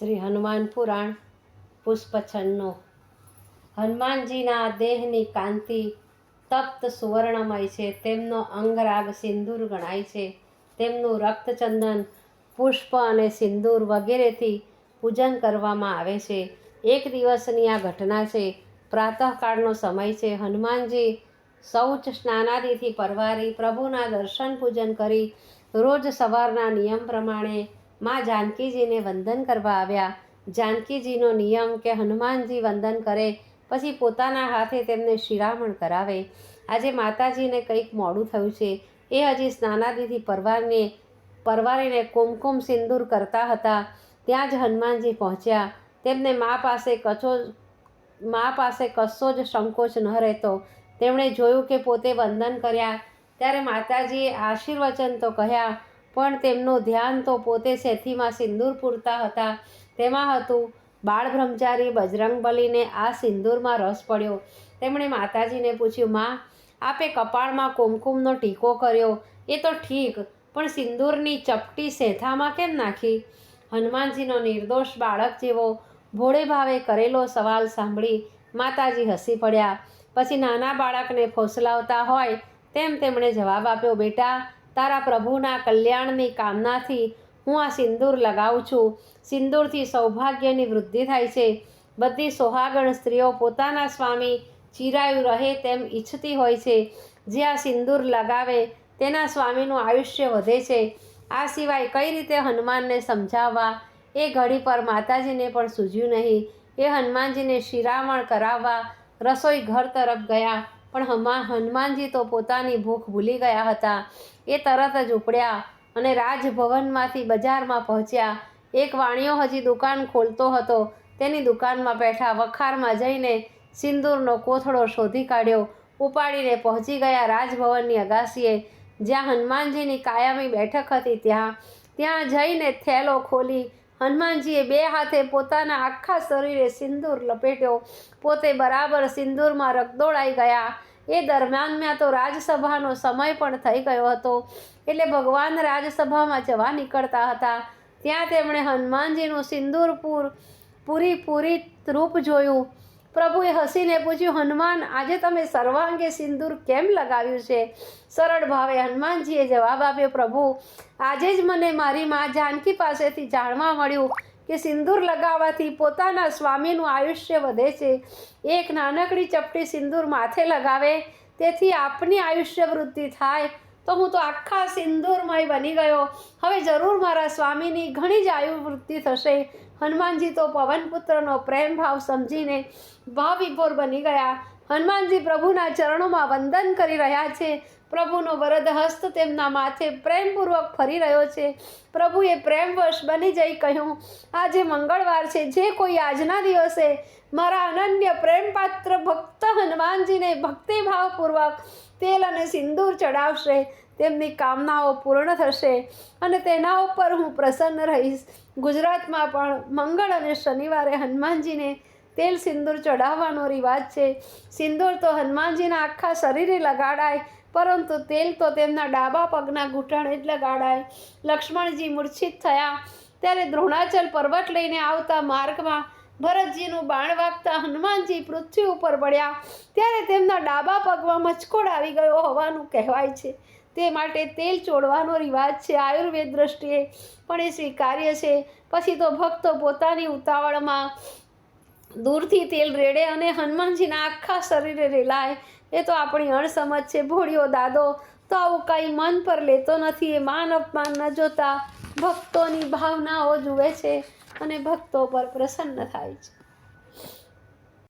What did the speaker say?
શ્રી હનુમાન પુરાણ પુષ્પ છન્નું. હનુમાનજીના દેહની કાંતિ તપ્ત સુવર્ણમય છે. તેમનો અંગરાગ સિંદૂર ગણાય છે. તેમનું રક્તચંદન પુષ્પ અને સિંદૂર વગેરેથી પૂજન કરવામાં આવે છે. એક દિવસની આ ઘટના છે. પ્રાતઃકાળનો સમય છે. હનુમાનજી શૌચ સ્નાનાદિથી પરવારી પ્રભુના દર્શન પૂજન કરી રોજ સવારના નિયમ પ્રમાણે મા જાનકીજીને વંદન કરવા આવ્યા. જાનકીજીનો નિયમ કે હનુમાનજી વંદન કરે, પછી પોતાના હાથે તેમને શિરામણ કરાવે. આજે માતાજીને કંઈક મોડું થયું છે. એ હજી સ્નાનાદિથી પરવારને, પરવારીને કુમકુમ સિંદૂર કરતા હતા. ત્યાં જ હનુમાનજી પહોંચ્યા. તેમને મા પાસે કચો, મા પાસે કશો જ સંકોચ ન રહેતો. તેમણે જોયું કે પોતે વંદન કર્યા. ત્યારે માતાજીએ આશીર્વચન તો કહ્યા પણ તેમનું ધ્યાન તો પોતે સેથીમાં સિંદૂર પૂરતા હતા. તેમાં હતું, બાળ બ્રહ્મચારી બજરંગબલીને આ સિંદૂરમાં રસ પડ્યો. તેમણે માતાજીને પૂછ્યું, માં, આપે કપાળમાં કુમકુમનો ટીકો કર્યો? એ તો ઠીક, પણ સિંદૂરની ચપટી સેથામાં કેમ નાખી? હનુમાનજીનો નિર્દોષ બાળક જેવો ભોળે ભાવે કરેલો સવાલ સાંભળી માતાજી હસી પડ્યા. પછી નાના બાળકને ફોસલાવતા હોય તેમ તેમણે જવાબ આપ્યો, બેટા તારા પ્રભુના કલ્યાણની કામનાથી હું આ સિંદૂર લગાવું છું. સિંદૂરથી સૌભાગ્યની વૃદ્ધિ થાય છે. બધી સોહાગણ સ્ત્રીઓ પોતાના સ્વામી ચિરાયુ રહે તેમ ઈચ્છતી હોય છે. જે આ સિંદૂર લગાવે તેના સ્વામીનું આયુષ્ય વધે છે. આ સિવાય કઈ રીતે હનુમાનને સમજાવવા? એ ઘડી પર માતાજીને પણ સૂઝ્યું નહીં. એ હનુમાનજીને શિરામણ કરાવવા રસોઈ ઘર તરફ ગયા. પણ હમા, હનુમાનજી તો પોતાની ભૂખ ભૂલી ગયા હતા. એ તરત જ ઉપડ્યા અને રાજભવનમાંથી બજારમાં પહોંચ્યા. એક વાણિયો હજી દુકાન ખોલતો હતો. તેની દુકાનમાં બેઠા વખારમાં જઈને સિંદૂરનો કોથળો શોધી કાઢ્યો. ઉપાડીને પહોંચી ગયા રાજભવનની અગાસીએ. જ્યાં હનુમાનજીની કાયમી બેઠક હતી ત્યાં. ત્યાં જઈને થેલો ખોલી હનુમાનજીએ બે હાથે પોતાના આખા શરીરે સિંદૂર લપેટ્યો. પોતે બરાબર સિંદૂરમાં રગદોળાઈ ગયા. એ દરમિયાનમાં તો રાજસભાનો સમય પણ થઈ ગયો હતો. એટલે ભગવાન રાજસભામાં જવા નીકળતા હતા. ત્યાં તેમણે હનુમાનજીનું સિંદૂરપુર પૂરી પૂરી રૂપ જોયું. પ્રભુએ હસીને પૂછ્યું, હનુમાન, આજે તમે સર્વાંગે સિંદૂર કેમ લગાવ્યું છે? સરળ ભાવે હનુમાનજીએ જવાબ આપ્યો, પ્રભુ, આજે જ મને મારી મા જાનકી પાસેથી જાણવા મળ્યું કે સિંદૂર લગાવવાથી પોતાના સ્વામીનું આયુષ્ય વધે છે. એક નાનકડી ચપટી સિંદૂર માથે લગાવે, તેથી આપની આયુષ્ય વૃદ્ધિ થાય. તો હું તો આખા સિંદૂરમય બની ગયો. હવે જરૂર મારા સ્વામીની ઘણી જ આયુ વૃદ્ધિ થશે. હનુમાનજી તો પવનપુત્રનો પ્રેમ ભાવ સમજીને ભાવવિભોર બની ગયા. હનુમાનજી પ્રભુના ચરણોમાં વંદન કરી રહ્યા છે. પ્રભુનો વરદ હસ્ત તેમના માથે પ્રેમપૂર્વક ફરી રહ્યો છે. પ્રભુએ પ્રેમવશ બની જઈ કહ્યું, આજે મંગળવાર છે. જે કોઈ આજના દિવસે મારા અનન્ય પ્રેમપાત્ર ભક્ત હનુમાનજીને ભક્તિભાવપૂર્વક તેલ અને સિંદૂર ચડાવશે. તેમની કામનાઓ પૂર્ણ થશે અને તેના ઉપર હું પ્રસન્ન રહીશ. ગુજરાતમાં પણ મંગળ અને શનિવારે હનુમાનજીને તેલ સિંદૂર ચઢાવવાનો રિવાજ છે. સિંદૂર તો હનુમાનજીના આખા શરીરે લગાડાય, પરંતુ તેલ તો તેમના ડાબા પગના ઘૂંટણ જ લગાડાય. લક્ષ્મણજી મૂર્છિત થયા. ત્યારે દ્રોણાચલ પર્વત લઈને આવતા માર્ગમાં ભરતજીનું બાણ વાગતા હનુમાનજી પૃથ્વી ઉપર પડ્યા. ત્યારે તેમના ડાબા પગમાં મચકોડ આવી ગયો હોવાનું કહેવાય છે. તે માટે તેલ ચોડવાનો રિવાજ છે આયુર્વેદ દ્રષ્ટિએ પણ એ સ્વીકાર્ય છે. પછી તો ભક્તો પોતાની ઉતાવળમાં દૂરથી તેલ રેડે અને હનુમાનજીના આખા શરીરે રેલાય. એ તો આપણી અણસમજ છે ભોળિયો દાદો. તો આવું કંઈ મન પર લેતો નથી, એ માન અપમાન ન જોતા. ભક્તોની ભાવનાઓ જુએ છે અને ભક્તો પર પ્રસન્ન થાય છે.